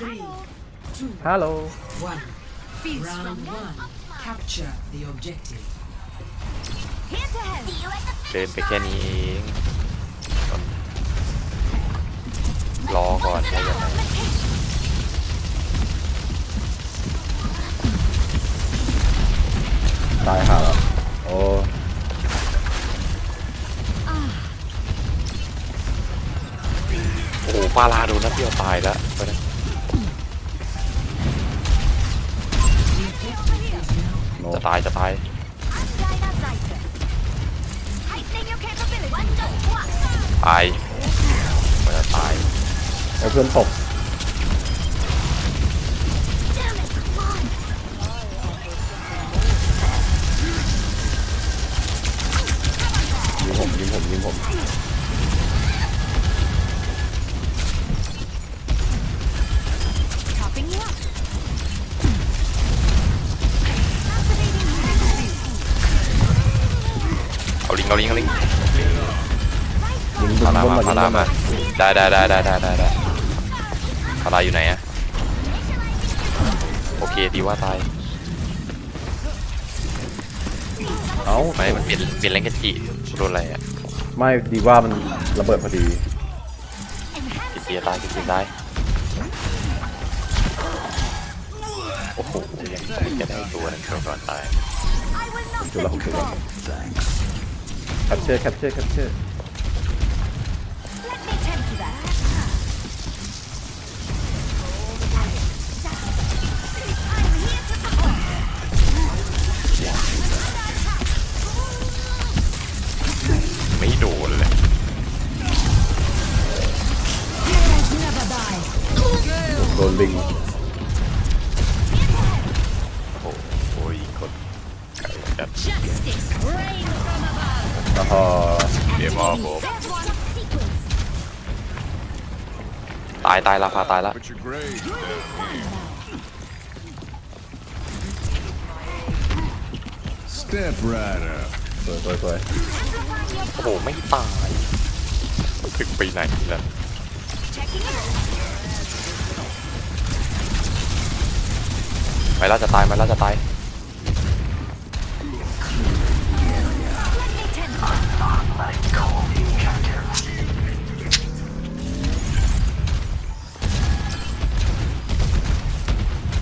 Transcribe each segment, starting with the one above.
Three, two, ฮัลโหล one. Round one. Capture the objective. เดินไปแค่นี้เองรอก่อนใช่ไหมตายห่าแล้วโอ้โอ้โหฟาลาโดนนัดเดียวตายแล้วไปนะ จะตายจะตายตายมันจะตายไอ้เพื่อนตก บพานราบนมามายิพางราบนมามาได้ได้ได้ได้ได้ได้ได้พาราอยู่ไหนอะโอเคดีว่าตายเอ้าไม่มันเป็นเป็นแรงกะจิโดนอะไรอะไม่ดีว่ามันระเบิดพอดีกิเสียตายกิเสียตายโอ้โหยังจะได้ตัวหนึงก่อนตายจุดละหกจุดละแคปเชอร์แคปเชอร์แคปเชอร์ ดนลิงโอ้โหโอ้ยกดไก่จัดแล้วพอเดี๋ยวมอผมตายตายราคาตายแล้ว Put your grade down here. Step right up. สวยสวยสวยโอ้โห ไม่ตาย ถึงไปไหนแล้ว ไม่ล่าจะตายไม่ล่าจะตาย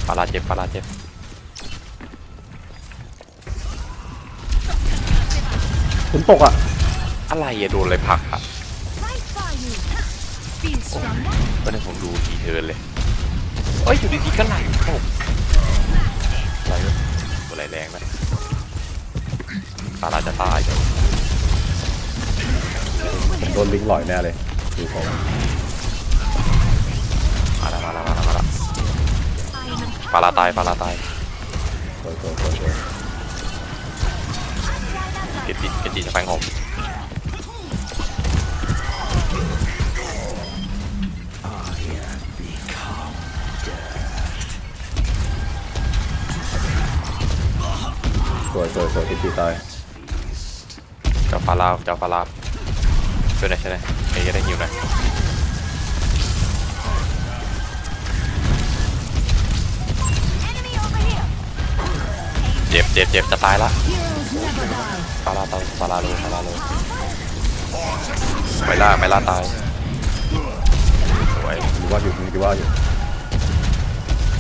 ปาราเจ็บปาราเจ็บคุณตกอะ อะไรอะโดนอะไรผลักอะก็ได้ผมดูทีเทิร์นเลย เอ้ยอยู่ดีๆก็ไหลตก แรงนะปาราจะตายผมโดนลิงหล่อยแน่เลยดูผมมาแล้วมาแล้วมาแล้วมาแล้วปาราตายปาราตายสวยสวยสวยสวยเกจิเกจิจะแฟงผม วยสวยสวยกินตีตายเจ้าฟาราเจ้าฟาราช่วยหน่อยช่วยหน่อยเอ้ยจะได้หิวหน่อยเจ็บเจ็บเจ็บจะตายละฟาราตายฟาราโลฟาราโลไม่ล่าไม่ล่าตายสวยดีว่าอยู่ดีว่าอยู่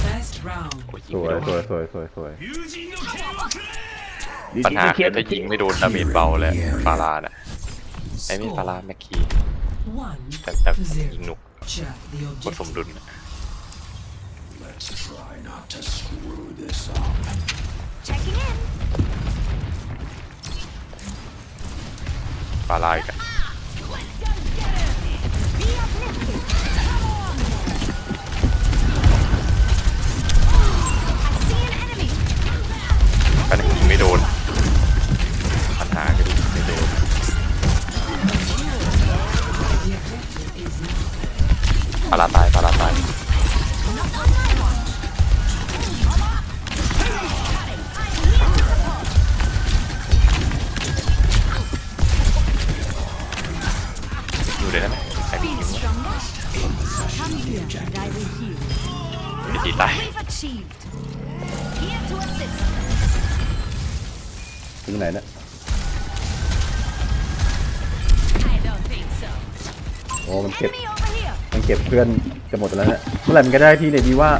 First round. โอ้ยยิสงวไม่ยโดนสวยสวยสวยสวย ปัญหาคือถ้ายิงไม่โดนดาเมจเบาเลยฟาราน่ะไอ้ไม่ฟาราแม็กคี One แต่แต่ to ยิง zero. หนุก Capture the กดสม objective. ดุลน่ะ Try not to screw this up. ฟาราอีกอะ ลาตายพลาตายดูเลยได้ไหมไอ้พี่ไม่ตีตายถึงไหนนะโอ้มันเก็บ เก็บเพื่อนจะหมดแล้วเนี่ยเมื่อไหร่มันก็ได้ที่เนี่ยดีว่า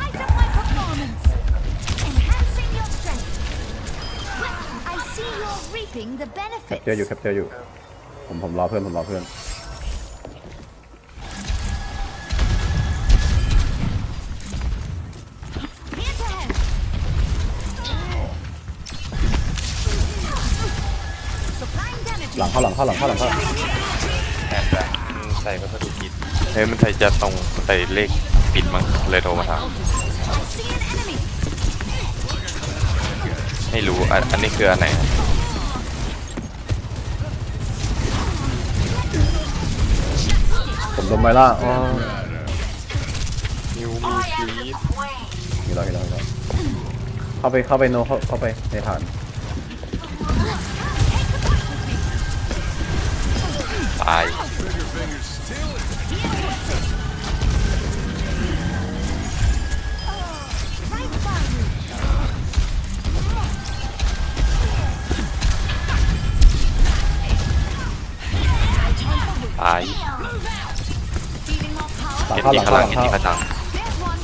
height of my performance. Enhancing your strength. I see you're reaping the แคปเจอร์อยู่ benefits. แคปเจอร์อยู่ ผมผมรอเพื่อนผมรอเพื่อน Here to help. Supplying damage. หลังเข้าหลังเข้าหลังเข้าหลังเข้าแอนแต่ใส่ก็สะดุดผิดเฮ้ยมันใส่จะตรงใส่เลข ผิดมั้งเลยโทรมาถาม I see an enemy. ไม่รู้อันอันนี้คืออันไหนครับผมโดนไมล่าอ๋อนิวมีพีทมีแล้วมีแล้วมีแล้วเข้าไปเข้าไปโนเข้าเข้าไปในฐานตาย ตาย Feeling more power. หลังเห็นเข้าหที่ลังข้างเข้าล่างหลังเห็นเข้าที่ข้างล่าง There's one.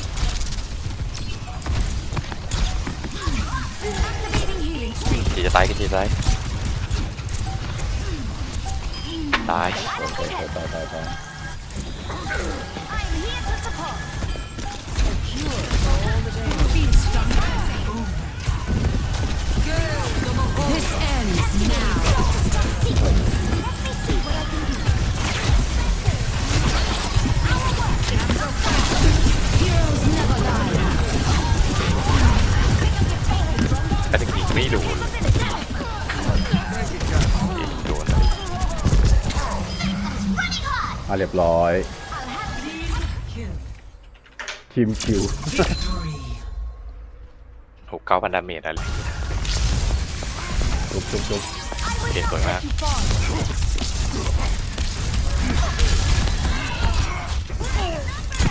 Activating healing stream. ที่จะตายก็ที่จะตายตาย ตายตายตายตายตาย I'm here to เรียบร้อย Kill. ทีมคิว Victory. หกเก้าพันดาเมจอะไรจุ๊บจุ๊บจุ๊บโอเคสวยมาก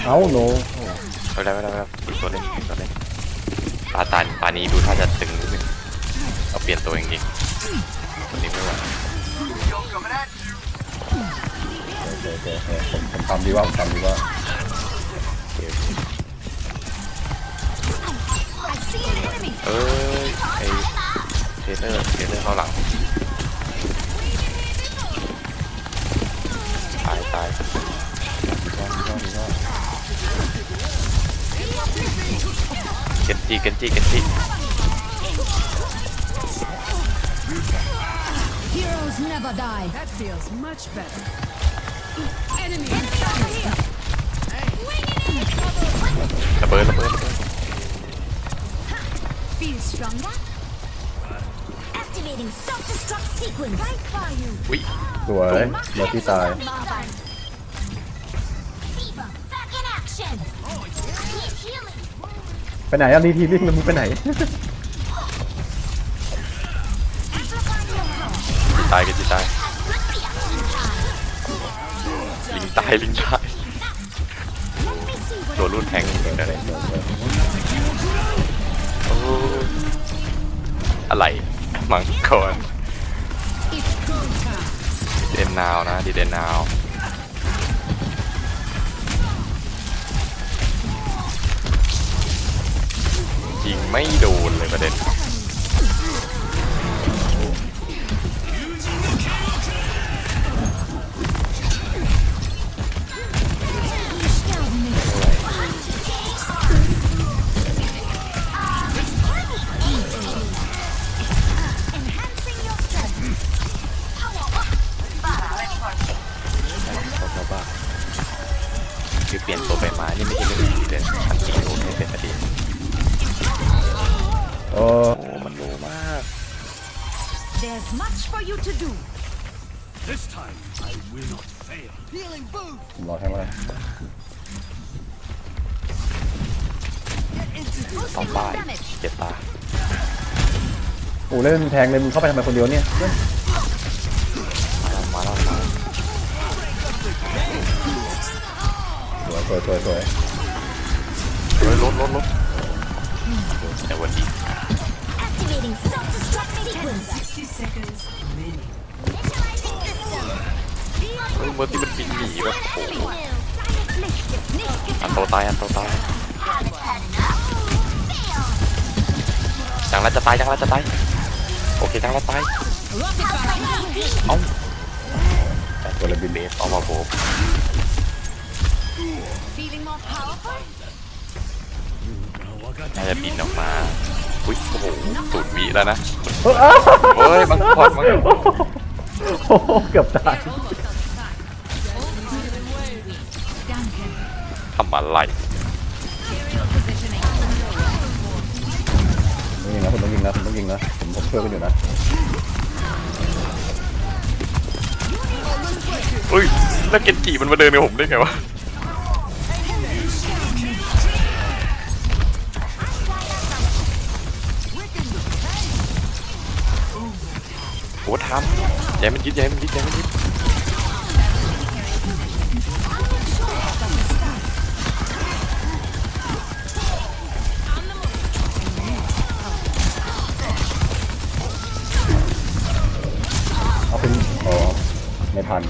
เอ้าโนไม่ได้ไม่ได้ไม่ได้อีกตัวเล่นอีกตัวเล่นตาตาตานี้ดูถ้าจะตึงนิดนึงเอาเปลี่ยนตัวจริงๆตัวนี้ไม่ไหวโอ เคโอเคโอเคผมผมทำดีว่าผมทำดีว่าโอเค I see an enemy. เอ้ยไอเทเตอร์เทเตอร์เข้าหลังตายตายดีว่าดีว่าดีว่าเกนจิเกนจิเกนจิ ระเบิดระเบิดระเบิด Feel stronger? Activating self-destruct sequence. Right by you. วิสวยเมอร์ที่ตาย Fever, back in action. Need healing. ไปไหนอะนี่ทีวิ่งแล้วมึงไปไหน Amplifying your power. ตายเกนจิตาย ตายลิงตายตัวรุ่นแทงเดี๋ยวนะโอ้อะไรมังกรดีเดนนาวนะดีเดนนาวยิงไม่โดนเลยประเด็น There's much for you to do. This time, I will not fail. ผมรอแค่ว่าต้อง Boosting ป้าย more damage. เจ็บตาโอ้เล่นแทงเลยมึงเข้าไปทำไมคนเดียวเนี่ยมาแล้วมาแล้วสวยสวยสวยสวยเฮ้ยลดลดลดแต่วันนี้ Activating self-destruct sequence. 60 seconds remaining. Initializing system. เฮ้ยเมื่อที่มันบินหนีแบบโอ้โห Nicht อันโตตายอันโตตายจังละจะตายจังละจะตายโอเคจังละตายเอ้าตัวละบินเบสออกมาโบก Feeling more powerful? น่าจะบินออกมา อุ้ยโอ้โหสูตรวิแล้วนะเอ้าอ้าวเฮ้ยบังคอนบังโอ้โหเกือบตาย ทำอะไรต้องยิงนะผมต้องยิงนะผมต้องยิงนะผมผมช่วยกันอยู่นะเฮ้ยแล้วเกนจิมันมาเดินกับผมได้ไงวะ โอ้ทำอย่าให้มันยึดอย่าให้มันยึดอย่าให้มันยึดเอาเป็นอ๋อไม่ทัน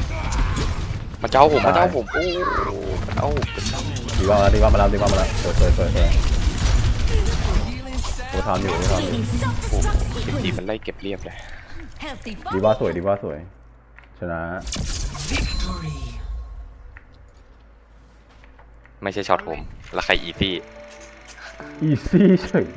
มันจะเอาผมมันจะเอาผมโอ้มันเอาผมดีว่ามาแล้วดีว่ามาแล้วดีว่ามาแล้วสวยสวยสวยสวยโอ้ทำอยู่โอ้ทำอยู่ Self-destruct เกนจิ sequence. มันไล่เก็บเรียบเลย Healthy ดี body. ว่าสวยดีว่าสวย ชนะ Victory. ไม่ใช่ช็อตผม แล้วใครอีซี่ อีซี่เฉย